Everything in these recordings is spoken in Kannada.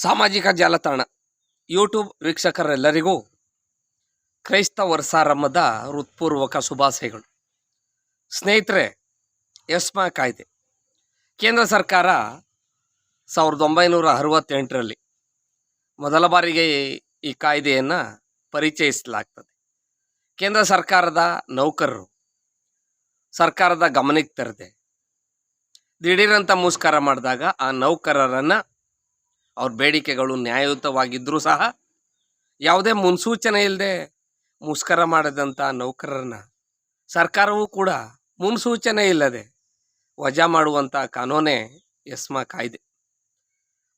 ಸಾಮಾಜಿಕ ಜಾಲತಾಣ. ಯೂಟ್ಯೂಬ್ ವೀಕ್ಷಕರೆಲ್ಲರಿಗೂ ಕ್ರೈಸ್ತ ವರ್ಷಾರಂಭದ ಹೃತ್ಪೂರ್ವಕ ಶುಭಾಶಯಗಳು. ಸ್ನೇಹಿತರೆ ಯಸ್ಮಾ ಕಾಯ್ದೆ. ಕೇಂದ್ರ ಸರ್ಕಾರ ಸಾವಿರದ ಒಂಬೈನೂರ ಅರವತ್ತೆಂಟರಲ್ಲಿ ಮೊದಲ ಬಾರಿಗೆ ಈ- ಕಾಯ್ದೆಯನ್ನು ಪರಿಚಯಿಸಲಾಗ್ತದೆ. ಕೇಂದ್ರ ಸರ್ಕಾರದ ನೌಕರರು, ಸರ್ಕಾರದ ಗಮನಕ್ಕೆ ತರದೆ ದಿಢೀರಂತ ಮುಷ್ಕರ ಮಾಡಿದಾಗ ಆ ನೌಕರರನ್ನು ಅವ್ರ ಬೇಡಿಕೆಗಳು ನ್ಯಾಯಯುತವಾಗಿದ್ದರೂ ಸಹ ಯಾವುದೇ ಮುನ್ಸೂಚನೆ ಇಲ್ಲದೆ ಮುಷ್ಕರ ಮಾಡಿದಂಥ ನೌಕರರನ್ನ ಸರ್ಕಾರವೂ ಕೂಡ ಮುನ್ಸೂಚನೆ ಇಲ್ಲದೆ ವಜಾ ಮಾಡುವಂಥ ಕಾನೂನೇ ಎಸ್ಮಾ ಕಾಯ್ದೆ.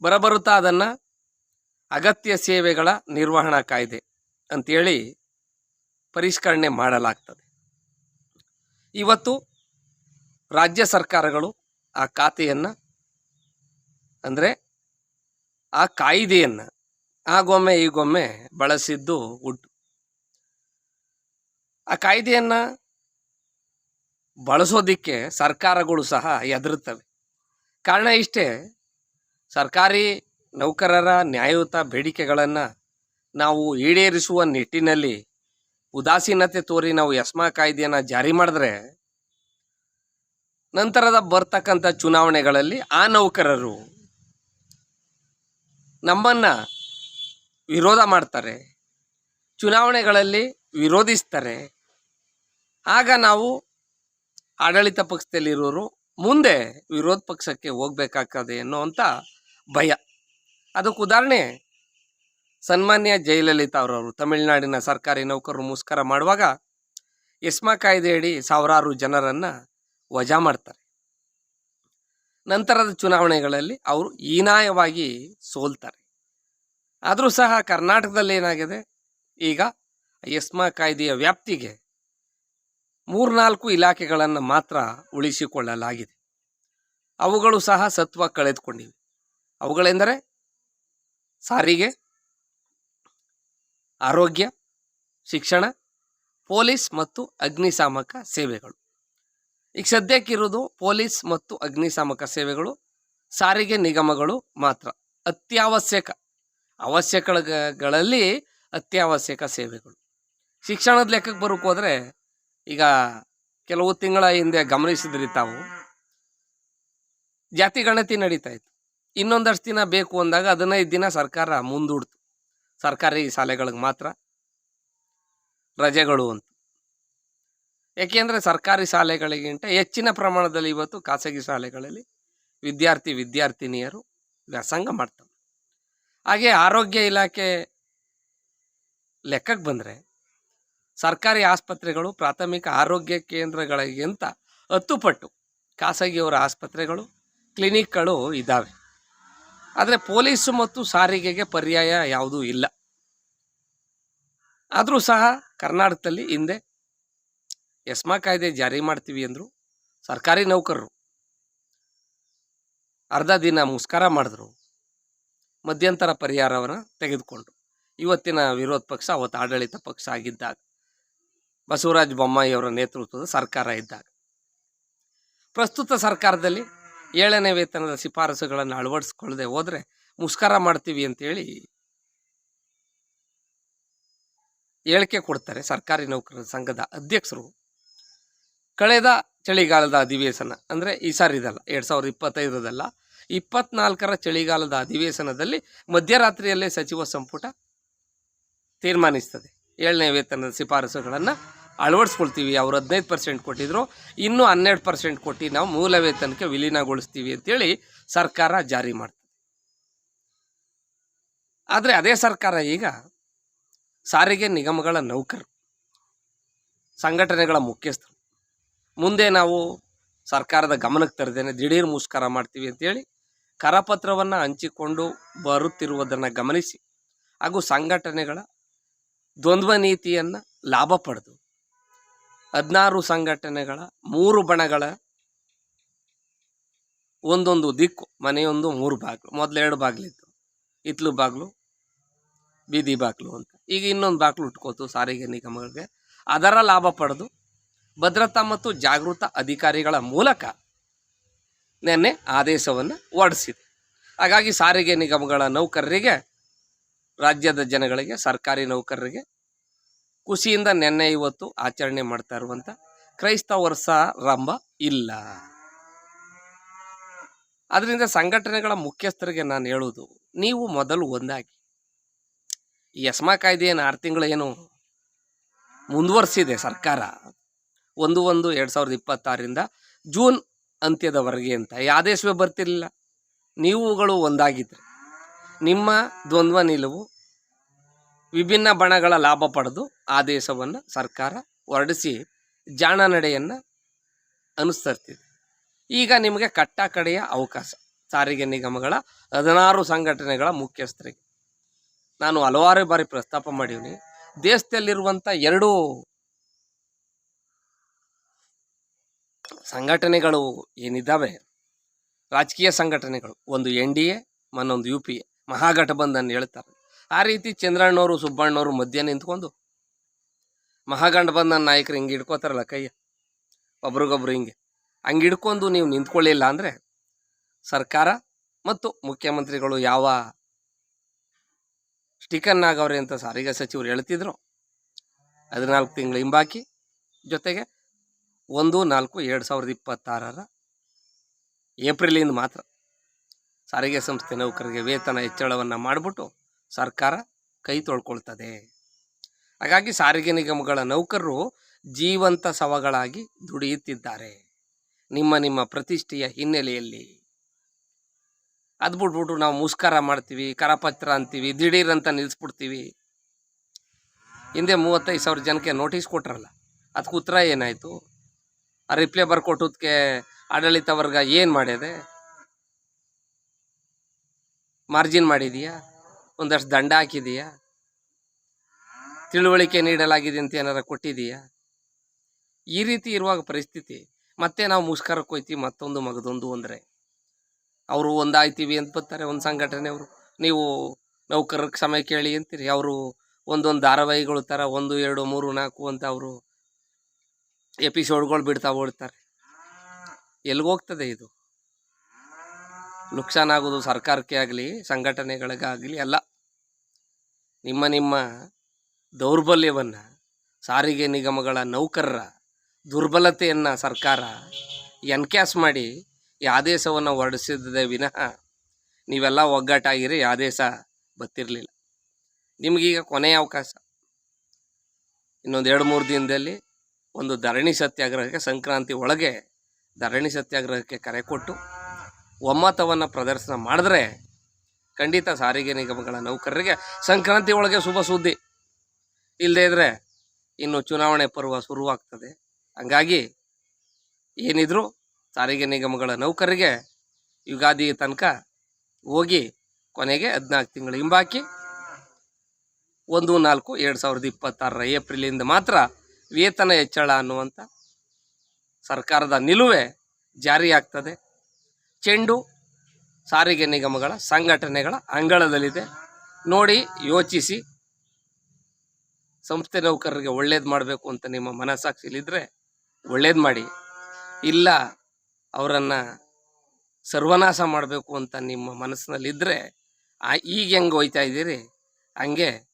ಬರಬರುತ್ತಾ ಅದನ್ನು? ಅಗತ್ಯ ಸೇವೆಗಳ ನಿರ್ವಹಣಾ ಕಾಯ್ದೆ ಅಂತೇಳಿ ಪರಿಷ್ಕರಣೆ ಮಾಡಲಾಗ್ತದೆ. ಇವತ್ತು ರಾಜ್ಯ ಸರ್ಕಾರಗಳು ಆ ಖಾತೆಯನ್ನು ಅಂದರೆ ಆ ಕಾಯ್ದೆಯನ್ನು ಆಗೊಮ್ಮೆ ಈಗೊಮ್ಮೆ ಬಳಸಿದ್ದು ಉಂಟು. ಆ ಕಾಯ್ದೆಯನ್ನು ಬಳಸೋದಿಕ್ಕೆ ಸರ್ಕಾರಗಳು ಸಹ ಹೆದರುತ್ತವೆ. ಕಾರಣ ಇಷ್ಟೇ, ಸರ್ಕಾರಿ ನೌಕರರ ನ್ಯಾಯಯುತ ಬೇಡಿಕೆಗಳನ್ನು ನಾವು ಈಡೇರಿಸುವ ನಿಟ್ಟಿನಲ್ಲಿ ಉದಾಸೀನತೆ ತೋರಿ ನಾವು ಯಸ್ಮಾ ಕಾಯ್ದೆಯನ್ನು ಜಾರಿ ಮಾಡಿದ್ರೆ, ನಂತರದ ಬರ್ತಕ್ಕಂಥ ಚುನಾವಣೆಗಳಲ್ಲಿ ಆ ನೌಕರರು ನಮ್ಮನ್ನು ವಿರೋಧ ಮಾಡ್ತಾರೆ, ಚುನಾವಣೆಗಳಲ್ಲಿ ವಿರೋಧಿಸ್ತಾರೆ. ಆಗ ನಾವು ಆಡಳಿತ ಪಕ್ಷದಲ್ಲಿರೋರು ಮುಂದೆ ವಿರೋಧ ಪಕ್ಷಕ್ಕೆ ಹೋಗ್ಬೇಕಾಗ್ತದೆ ಅನ್ನೋವಂಥ ಭಯ. ಅದಕ್ಕೆ ಉದಾಹರಣೆ, ಸನ್ಮಾನ್ಯ ಜಯಲಲಿತಾ ಅವರವರು ತಮಿಳುನಾಡಿನ ಸರ್ಕಾರಿ ನೌಕರರು ಮುಸ್ಕರ ಮಾಡುವಾಗ ಎಸ್ಮಾ ಕಾಯ್ದೆಯಡಿ ಸಾವಿರಾರು ಜನರನ್ನು ವಜಾ ಮಾಡ್ತಾರೆ. ನಂತರದ ಚುನಾವಣೆಗಳಲ್ಲಿ ಅವರು ಹೀನಾಯವಾಗಿ ಸೋಲ್ತಾರೆ. ಆದರೂ ಸಹ ಕರ್ನಾಟಕದಲ್ಲಿ ಏನಾಗಿದೆ? ಈಗ ಎಸ್ಮಾ ಕಾಯ್ದೆಯ ವ್ಯಾಪ್ತಿಗೆ ಮೂರ್ನಾಲ್ಕು ಇಲಾಖೆಗಳನ್ನು ಮಾತ್ರ ಉಳಿಸಿಕೊಳ್ಳಲಾಗಿದೆ. ಅವುಗಳು ಸಹ ಸತ್ವ ಕಳೆದುಕೊಂಡಿವೆ. ಅವುಗಳೆಂದರೆ ಸಾರಿಗೆ, ಆರೋಗ್ಯ, ಶಿಕ್ಷಣ, ಪೊಲೀಸ್ ಮತ್ತು ಅಗ್ನಿಶಾಮಕ ಸೇವೆಗಳು. ಈಗ ಸದ್ಯಕ್ಕಿರೋದು ಪೊಲೀಸ್ ಮತ್ತು ಅಗ್ನಿಶಾಮಕ ಸೇವೆಗಳು, ಸಾರಿಗೆ ನಿಗಮಗಳು ಮಾತ್ರ. ಅತ್ಯವಶ್ಯಕ, ಅವಶ್ಯಕಗಳಲ್ಲಿ ಅತ್ಯವಶ್ಯಕ ಸೇವೆಗಳು. ಶಿಕ್ಷಣದ ಲೆಕ್ಕಕ್ಕೆ ಬರೋಕೆ ಹೋದರೆ ಈಗ ಕೆಲವು ತಿಂಗಳ ಹಿಂದೆ ಗಮನಿಸಿದ್ರಿ ತಾವು. ಜಾತಿ ಗಣತಿ ನಡೀತಾ ಇತ್ತು. ಇನ್ನೊಂದಷ್ಟು ದಿನ ಬೇಕು ಅಂದಾಗ ಹದಿನೈದು ದಿನ ಸರ್ಕಾರ ಮುಂದೂಡ್ತು. ಸರ್ಕಾರಿ ಶಾಲೆಗಳಿಗೆ ಮಾತ್ರ. ರಜೆಗಳು ಅಂತ. ಏಕೆಂದರೆ ಸರ್ಕಾರಿ ಶಾಲೆಗಳಿಗಿಂತ ಹೆಚ್ಚಿನ ಪ್ರಮಾಣದಲ್ಲಿ ಇವತ್ತು ಖಾಸಗಿ ಶಾಲೆಗಳಲ್ಲಿ ವಿದ್ಯಾರ್ಥಿ ವಿದ್ಯಾರ್ಥಿನಿಯರು ವ್ಯಾಸಂಗ ಮಾಡ್ತಾರೆ. ಹಾಗೆ ಆರೋಗ್ಯ ಇಲಾಖೆ ಲೆಕ್ಕಕ್ಕೆ ಬಂದರೆ ಸರ್ಕಾರಿ ಆಸ್ಪತ್ರೆಗಳು ಪ್ರಾಥಮಿಕ ಆರೋಗ್ಯ ಕೇಂದ್ರಗಳಿಗಿಂತ ಹತ್ತು ಪಟ್ಟು ಖಾಸಗಿಯವರ ಆಸ್ಪತ್ರೆಗಳು, ಕ್ಲಿನಿಕ್ಗಳು ಇದ್ದಾವೆ ಆದರೆ ಪೊಲೀಸು ಮತ್ತು ಸಾರಿಗೆಗೆ ಪರ್ಯಾಯ ಯಾವುದೂ ಇಲ್ಲ. ಆದರೂ ಸಹ ಕರ್ನಾಟಕದಲ್ಲಿ ಹಿಂದೆ ಎಸ್ಮಾ ಕಾಯ್ದೆ ಜಾರಿ ಮಾಡ್ತೀವಿ ಅಂದರು ಸರ್ಕಾರಿ ನೌಕರರು. ಅರ್ಧ ದಿನ ಮುಸ್ಕಾರ ಮಾಡಿದ್ರು. ಮಧ್ಯಂತರ ಪರಿಹಾರವನ್ನು ತೆಗೆದುಕೊಂಡ್ರು. ಇವತ್ತಿನ ವಿರೋಧ ಪಕ್ಷ ಅವತ್ತು ಆಡಳಿತ ಪಕ್ಷ ಆಗಿದ್ದಾಗ, ಬಸವರಾಜ ಬೊಮ್ಮಾಯಿ ಅವರ ನೇತೃತ್ವದ ಸರ್ಕಾರ ಇದ್ದಾಗ. ಪ್ರಸ್ತುತ ಸರ್ಕಾರದಲ್ಲಿ ಏಳನೇ ವೇತನದ ಶಿಫಾರಸುಗಳನ್ನು ಅಳವಡಿಸ್ಕೊಳ್ಳದೆ ಹೋದರೆ ಮುಸ್ಕಾರ ಮಾಡ್ತೀವಿ ಅಂತೇಳಿ ಹೇಳಿಕೆ ಕೊಡ್ತಾರೆ ಸರ್ಕಾರಿ ನೌಕರರ ಸಂಘದ ಅಧ್ಯಕ್ಷರು. ಕಳೆದ ಚಳಿಗಾಲದ ಅಧಿವೇಶನ, ಅಂದರೆ ಈ ಸಾರಿ ಇದಲ್ಲ, ಎರಡು ಸಾವಿರದ ಇಪ್ಪತ್ತೈದರದಲ್ಲ ಇಪ್ಪತ್ನಾಲ್ಕರ ಚಳಿಗಾಲದ ಅಧಿವೇಶನದಲ್ಲಿ ಮಧ್ಯರಾತ್ರಿಯಲ್ಲೇ ಸಚಿವ ಸಂಪುಟ ತೀರ್ಮಾನಿಸ್ತದೆ. ಏಳನೇ ವೇತನದ ಶಿಫಾರಸುಗಳನ್ನು ಅಳವಡಿಸ್ಕೊಳ್ತೀವಿ, ಅವ್ರು ಹದಿನೈದು ಪರ್ಸೆಂಟ್ ಕೊಟ್ಟಿದ್ರು, ಇನ್ನೂ ಹನ್ನೆರಡು ಪರ್ಸೆಂಟ್ ಕೊಟ್ಟು ನಾವು ಮೂಲ ವೇತನಕ್ಕೆ ವಿಲೀನಗೊಳಿಸ್ತೀವಿ ಅಂತೇಳಿ ಸರ್ಕಾರ ಜಾರಿ ಮಾಡ್ತದೆ. ಆದರೆ ಅದೇ ಸರ್ಕಾರ ಈಗ ಸಾರಿಗೆ ನಿಗಮಗಳ ನೌಕರರು ಸಂಘಟನೆಗಳ ಮುಖ್ಯಸ್ಥರು ಮುಂದೆ ನಾವು ಸರ್ಕಾರದ ಗಮನಕ್ಕೆ ತರದೇನೆ ದಿಢೀರ್ ಮುಷ್ಕರ ಮಾಡ್ತೀವಿ ಅಂತೇಳಿ ಕರಪತ್ರವನ್ನು ಹಂಚಿಕೊಂಡು ಬರುತ್ತಿರುವುದನ್ನು ಗಮನಿಸಿ ಹಾಗೂ ಸಂಘಟನೆಗಳ ದ್ವಂದ್ವ ನೀತಿಯನ್ನು ಲಾಭ ಪಡೆದು ಹದಿನಾರು ಸಂಘಟನೆಗಳ ಮೂರು ಬಣಗಳ ಒಂದೊಂದು ದಿಕ್ಕು, ಮನೆಯೊಂದು ಮೂರು ಬಾಗಿಲು, ಮೊದಲು ಎರಡು ಬಾಗಿಲಿತ್ತು ಇತ್ಲು ಬಾಗಿಲು, ಬೀದಿ ಬಾಗಿಲು ಅಂತ. ಈಗ ಇನ್ನೊಂದು ಬಾಗಿಲು ಉಟ್ಕೋತು ಸಾರಿಗೆ ನಿಗಮಗಳಿಗೆ. ಅದರ ಲಾಭ ಪಡೆದು ಭದ್ರತಾ ಮತ್ತು ಜಾಗೃತ ಅಧಿಕಾರಿಗಳ ಮೂಲಕ ನಿನ್ನೆ ಆದೇಶವನ್ನು ಹೊರಡಿಸಿದೆ. ಹಾಗಾಗಿ ಸಾರಿಗೆ ನಿಗಮಗಳ ನೌಕರರಿಗೆ, ರಾಜ್ಯದ ಜನಗಳಿಗೆ, ಸರ್ಕಾರಿ ನೌಕರರಿಗೆ ಖುಷಿಯಿಂದ ನೆನ್ನೆ ಇವತ್ತು ಆಚರಣೆ ಮಾಡ್ತಾ ಇರುವಂಥ ಕ್ರೈಸ್ತ ವರ್ಷಾರಂಭ ಇಲ್ಲ. ಅದರಿಂದ ಸಂಘಟನೆಗಳ ಮುಖ್ಯಸ್ಥರಿಗೆ ನಾನು ಹೇಳುವುದು, ನೀವು ಮೊದಲು ಒಂದಾಗಿ. ಈ ಎಸ್ಮಾ ಕಾಯ್ದೆ ಏನು ಆರು ತಿಂಗಳು ಏನು ಮುಂದುವರಿಸಿದೆ ಸರ್ಕಾರ. ಒಂದು ಒಂದು ಎರಡು ಸಾವಿರದ ಇಪ್ಪತ್ತಾರರಿಂದ ಜೂನ್ ಅಂತ್ಯದವರೆಗೆ ಅಂತ. ಆದೇಶವೇ ಬರ್ತಿರ್ಲಿಲ್ಲ. ನೀವುಗಳು ಒಂದಾಗಿದ್ದರೆ ನಿಮ್ಮ ದ್ವಂದ್ವ ನಿಲುವು ವಿಭಿನ್ನ ಬಣಗಳ ಲಾಭ ಪಡೆದು ಆದೇಶವನ್ನು ಸರ್ಕಾರ ಹೊರಡಿಸಿ ಜಾಣ ನಡೆಯನ್ನು ಅನುಸರಿಸ್ತಿದೆ. ಈಗ ನಿಮಗೆ ಕಟ್ಟ ಕಡೆಯ ಅವಕಾಶ. ಸಾರಿಗೆ ನಿಗಮಗಳ ಹದಿನಾರು ಸಂಘಟನೆಗಳ ಮುಖ್ಯಸ್ಥರಿಗೆ. ನಾನು ಹಲವಾರು ಬಾರಿ ಪ್ರಸ್ತಾಪ ಮಾಡಿದ್ದೀನಿ ದೇಶದಲ್ಲಿರುವಂಥ ಎರಡು ಸಂಘಟನೆಗಳು ಏನಿದ್ದಾವೆ? ರಾಜಕೀಯ ಸಂಘಟನೆಗಳು. ಒಂದು ಎನ್ ಡಿ ಎ ಮನ್ನೊಂದು ಯು ಪಿ ಎ. ಮಹಾಗಠಬಂಧನ್ ಹೇಳ್ತಾರೆ. ಆ ರೀತಿ ಚಂದ್ರಣ್ಣವರು, ಸುಬ್ಬಣ್ಣವರು ಮಧ್ಯ ನಿಂತ್ಕೊಂಡು ಮಹಾಗಠಬಂಧನ್ ನಾಯಕರು ಹಿಂಗೆ ಹಿಡ್ಕೋತಾರಲ್ಲ ಕೈಯ? ಒಬ್ರಿಗೊಬ್ರು ಹಿಂಗೆ. ಹಂಗೆ ಹಿಡ್ಕೊಂಡು ನೀವು ನಿಂತ್ಕೊಳ್ಳಿಲ್ಲ ಅಂದರೆ ಸರ್ಕಾರ ಮತ್ತು ಮುಖ್ಯಮಂತ್ರಿಗಳು ಯಾವ ಸ್ಟಿಕನ್ ಆಗವ್ರೆ ಅಂತ ಸಾರಿಗೆ ಸಚಿವರು ಹೇಳ್ತಿದ್ರು. ಹದಿನಾಲ್ಕು ತಿಂಗಳು ಹಿಂಬಾಕಿ ಜೊತೆಗೆ ಒಂದು, ನಾಲ್ಕು, ಎರಡು ಸಾವಿರದ ಇಪ್ಪತ್ತಾರರ ಏಪ್ರಿಲಿಂದ ಮಾತ್ರ ಸಾರಿಗೆ ಸಂಸ್ಥೆ ನೌಕರರಿಗೆ ವೇತನ ಹೆಚ್ಚಳವನ್ನು ಮಾಡಿಬಿಟ್ಟು ಸರ್ಕಾರ ಕೈ ತೊಳ್ಕೊಳ್ತದೆ. ಹಾಗಾಗಿ ಸಾರಿಗೆ ನಿಗಮಗಳ ನೌಕರರು ಜೀವಂತ ಸವಗಳಾಗಿ ದುಡಿಯುತ್ತಿದ್ದಾರೆ. ನಿಮ್ಮ ನಿಮ್ಮ ಪ್ರತಿಷ್ಠೆಯ ಹಿನ್ನೆಲೆಯಲ್ಲಿ. ಅದು ಬಿಟ್ಬಿಟ್ಟು ನಾವು ಮುಸ್ಕಾರ ಮಾಡ್ತೀವಿ, ಕರಪತ್ರ ಅಂತೀವಿ, ದಿಢೀರ್ ಅಂತ ನಿಲ್ಲಿಸ್ಬಿಡ್ತೀವಿ ಹಿಂದೆ ಮೂವತ್ತೈದು ಸಾವಿರ ಜನಕ್ಕೆ ನೋಟಿಸ್ ಕೊಟ್ರಲ್ಲ ಅದಕ್ಕೆ ಉತ್ತರ ಏನಾಯಿತು? ಆ ರಿಪ್ಲೈ ಬರ್ಕೊಟ್ಟದಕ್ಕೆ ಆಡಳಿತ ವರ್ಗ ಏನು ಮಾಡಿದೆ ಮಾರ್ಜಿನ್ ಮಾಡಿದೀಯಾ? ಒಂದಷ್ಟು ದಂಡ ಹಾಕಿದೀಯಾ? ತಿಳುವಳಿಕೆ ನೀಡಲಾಗಿದೆ ಅಂತ ಏನಾರ ಕೊಟ್ಟಿದೀಯಾ? ಈ ರೀತಿ ಇರುವಾಗ ಪರಿಸ್ಥಿತಿ. ಮತ್ತೆ ನಾವು ಮುಷ್ಕರಕ್ಕೆ ಹೋಯ್ತೀವಿ ಮತ್ತೊಂದು ಮಗದೊಂದು ಅಂದರೆ. ಅವರು ಒಂದಾಯ್ತೀವಿ ಅಂತ ಬರ್ತಾರೆ ಒಂದು ಸಂಘಟನೆಯವರು ನೀವು ನೌಕರರಿಗೆ ಸಮಯ ಕೇಳಿ ಅಂತೀರಿ. ಅವರು ಒಂದೊಂದು ಧಾರಾವಾಹಿಗಳು ಥರ ಒಂದು, ಎರಡು, ಮೂರು, ನಾಲ್ಕು ಅಂತ ಅವರು ಎಪಿಸೋಡ್ಗಳು ಬಿಡ್ತಾ ಓಡ್ತಾರೆ. ಎಲ್ಲಿಗೋಗ್ತದೆ ಇದು? ಆಗೋದು ಸರ್ಕಾರಕ್ಕೆ ಆಗಲಿ, ಸಂಘಟನೆಗಳಿಗಾಗಲಿ ಅಲ್ಲ. ನಿಮ್ಮ ನಿಮ್ಮ ದೌರ್ಬಲ್ಯವನ್ನು, ಸಾರಿಗೆ ನಿಗಮಗಳ ನೌಕರರ ದುರ್ಬಲತೆಯನ್ನು ಸರ್ಕಾರ ಎನ್ಕ್ಯಾಸ್ ಮಾಡಿ ಈ ಆದೇಶವನ್ನು ಹೊರಡಿಸಿದ್ದೇ ವಿನಃ ನೀವೆಲ್ಲ ಒಗ್ಗಟ್ಟಾಗಿರಿ ಆದೇಶ ಬತ್ತಿರಲಿಲ್ಲ. ನಿಮಗೀಗ ಕೊನೆಯ ಅವಕಾಶ. ಇನ್ನೊಂದು ಎರಡು ಮೂರು ದಿನದಲ್ಲಿ ಒಂದು ಧರಣಿ ಸತ್ಯಾಗ್ರಹಕ್ಕೆ ಸಂಕ್ರಾಂತಿ ಒಳಗೆ ಧರಣಿ ಸತ್ಯಾಗ್ರಹಕ್ಕೆ ಕರೆ ಕೊಟ್ಟು ಒಮ್ಮತವನ್ನು ಪ್ರದರ್ಶನ ಮಾಡಿದ್ರೆ ಖಂಡಿತ ಸಾರಿಗೆ ನಿಗಮಗಳ ನೌಕರರಿಗೆ ಸಂಕ್ರಾಂತಿ ಒಳಗೆ ಶುಭ ಸುದ್ದಿ. ಇಲ್ಲದೇ ಇದ್ದರೆ ಇನ್ನು ಚುನಾವಣೆ ಪರ್ವ ಶುರುವಾಗ್ತದೆ. ಹಂಗಾಗಿ ಏನಿದ್ರು ಸಾರಿಗೆ ನಿಗಮಗಳ ನೌಕರರಿಗೆ ಯುಗಾದಿ ತನಕ ಹೋಗಿ ಕೊನೆಗೆ ಹದಿನಾಲ್ಕು ತಿಂಗಳು ಹಿಂಬಾಕಿ ಒಂದು ನಾಲ್ಕು ಎರಡು ಸಾವಿರದ ಇಪ್ಪತ್ತಾರರ ಏಪ್ರಿಲಿಂದ ಮಾತ್ರ ವೇತನ ಹೆಚ್ಚಳ ಅನ್ನುವಂಥ ಸರ್ಕಾರದ ನಿಲುವೆ ಜಾರಿಯಾಗ್ತದೆ. ಚೆಂಡು ಸಾರಿಗೆ ನಿಗಮಗಳ ಸಂಘಟನೆಗಳ ಅಂಗಳದಲ್ಲಿದೆ. ನೋಡಿ, ಯೋಚಿಸಿ. ಸಂಸ್ಥೆ ನೌಕರರಿಗೆ ಒಳ್ಳೇದು ಮಾಡಬೇಕು ಅಂತ ನಿಮ್ಮ ಮನಸ್ಸಾಕ್ಷಿಲಿದ್ದರೆ ಒಳ್ಳೇದು ಮಾಡಿ. ಇಲ್ಲ, ಅವರನ್ನು ಸರ್ವನಾಶ ಮಾಡಬೇಕು ಅಂತ ನಿಮ್ಮ ಮನಸ್ಸಿನಲ್ಲಿದ್ದರೆ ಆ ಈಗ ಹೆಂಗೆ ಹೋಯ್ತಾ ಇದ್ದೀರಿ? ಹಂಗೆ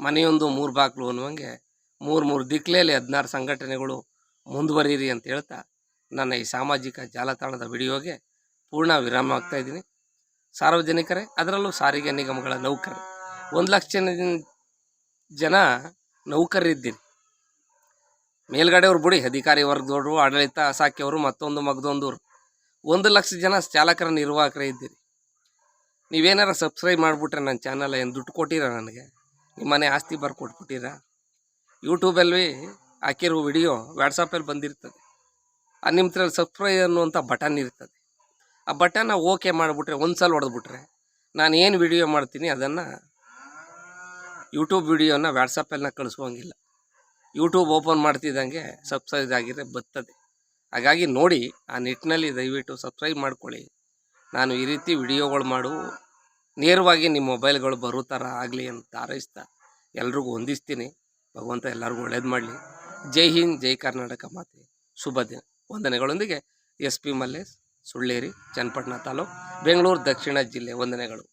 ಮನೆಯೊಂದು ಮೂರು ಬಾಗ್ಲು ಅನ್ನುವಂಗೆ ಮೂರು ಮೂರು ದಿಕ್ಲೇಲಿ ಹದಿನಾರು ಸಂಘಟನೆಗಳು ಮುಂದುವರಿಯಿರಿ ಅಂತ ಹೇಳ್ತಾ ನನ್ನ ಈ ಸಾಮಾಜಿಕ ಜಾಲತಾಣದ ವಿಡಿಯೋಗೆ ಪೂರ್ಣ ವಿರಾಮ ಆಗ್ತಾ ಇದ್ದೀನಿ. ಸಾರ್ವಜನಿಕರೇ, ಅದರಲ್ಲೂ ಸಾರಿಗೆ ನಿಗಮಗಳ ನೌಕರರು. ಒಂದು ಲಕ್ಷ ಜನ ನೌಕರರಿದ್ದೀನಿ ಮೇಲ್ಗಡೆಯವ್ರು ಬಿಡಿ, ಅಧಿಕಾರಿ ವರ್ಗದವರು, ಆಡಳಿತ ಸಾಕಿಯವರು ಮತ್ತೊಂದು ಮಗದೊಂದವರು ಒಂದು ಲಕ್ಷ ಜನ ಚಾಲಕರ ನಿರ್ವಾಹಕರೇ ಇದ್ದೀರಿ. ನೀವೇನಾರ ಸಬ್ಸ್ಕ್ರೈಬ್ ಮಾಡಿಬಿಟ್ರೆ ನನ್ನ ಚಾನಲ್ ಏನು ದುಡ್ಡು ಕೊಟ್ಟಿರ ನನಗೆ? ನಿಮ್ಮನೆ ಆಸ್ತಿ ಬರ್ಕೊಟ್ಬಿಟ್ಟಿರಾ? ಯೂಟ್ಯೂಬಲ್ಲಿ ಹಾಕಿರೋ ವಿಡಿಯೋ ವ್ಯಾಟ್ಸಪ್ಪಲ್ಲಿ ಬಂದಿರ್ತದೆ. ಆ ನಿಮ್ಮ ಸಬ್ಸ್ಕ್ರೈಬ್ ಅನ್ನುವಂಥ ಬಟನ್ ಇರ್ತದೆ. ಆ ಬಟನ್ನ ಓಕೆ ಮಾಡಿಬಿಟ್ರೆ ಒಂದು ಸಲ ಹೊಡೆದ್ಬಿಟ್ರೆ ನಾನು ಏನು ವಿಡಿಯೋ ಮಾಡ್ತೀನಿ ಅದನ್ನು ಯೂಟ್ಯೂಬ್ ವಿಡಿಯೋನ ವಾಟ್ಸಪ್ಪಲ್ಲಿ ಕಳಿಸುವಂಗಿಲ್ಲ ಯೂಟ್ಯೂಬ್ ಓಪನ್ ಮಾಡ್ತಿದ್ದಂಗೆ ಸಬ್ಸ್ಕ್ರೈಬ್ ಆಗಿದ್ರೆ ಬರ್ತದೆ. ಹಾಗಾಗಿ ನೋಡಿ, ಆ ನಿಟ್ಟಿನಲ್ಲಿ ದಯವಿಟ್ಟು ಸಬ್ಸ್ಕ್ರೈಬ್ ಮಾಡ್ಕೊಳ್ಳಿ. ನಾನು ಈ ರೀತಿ ವಿಡಿಯೋಗಳು ಮಾಡು. ನೇರವಾಗಿ ನಿಮ್ಮ ಮೊಬೈಲ್ಗಳು ಬರೋ ಥರ ಆಗಲಿ ಅಂತ ಹಾರೈಸ್ತಾ ಎಲ್ರಿಗೂ ಹೊಂದಿಸ್ತೀನಿ ಭಗವಂತ ಎಲ್ಲರಿಗೂ ಒಳ್ಳೇದು ಮಾಡಲಿ. ಜೈ ಹಿಂದ್, ಜೈ ಕರ್ನಾಟಕ ಮಾತೆ. ಶುಭ ದಿನ. ವಂದನೆಗಳೊಂದಿಗೆ ಎಸ್ ಪಿ ಮಲ್ಲೇಶ್, ಸುಳ್ಳೇರಿ, ಚನ್ನಪಟ್ಟಣ ತಾಲೂಕು, ಬೆಂಗಳೂರು, ದಕ್ಷಿಣ ಜಿಲ್ಲೆ. ವಂದನೆಗಳು.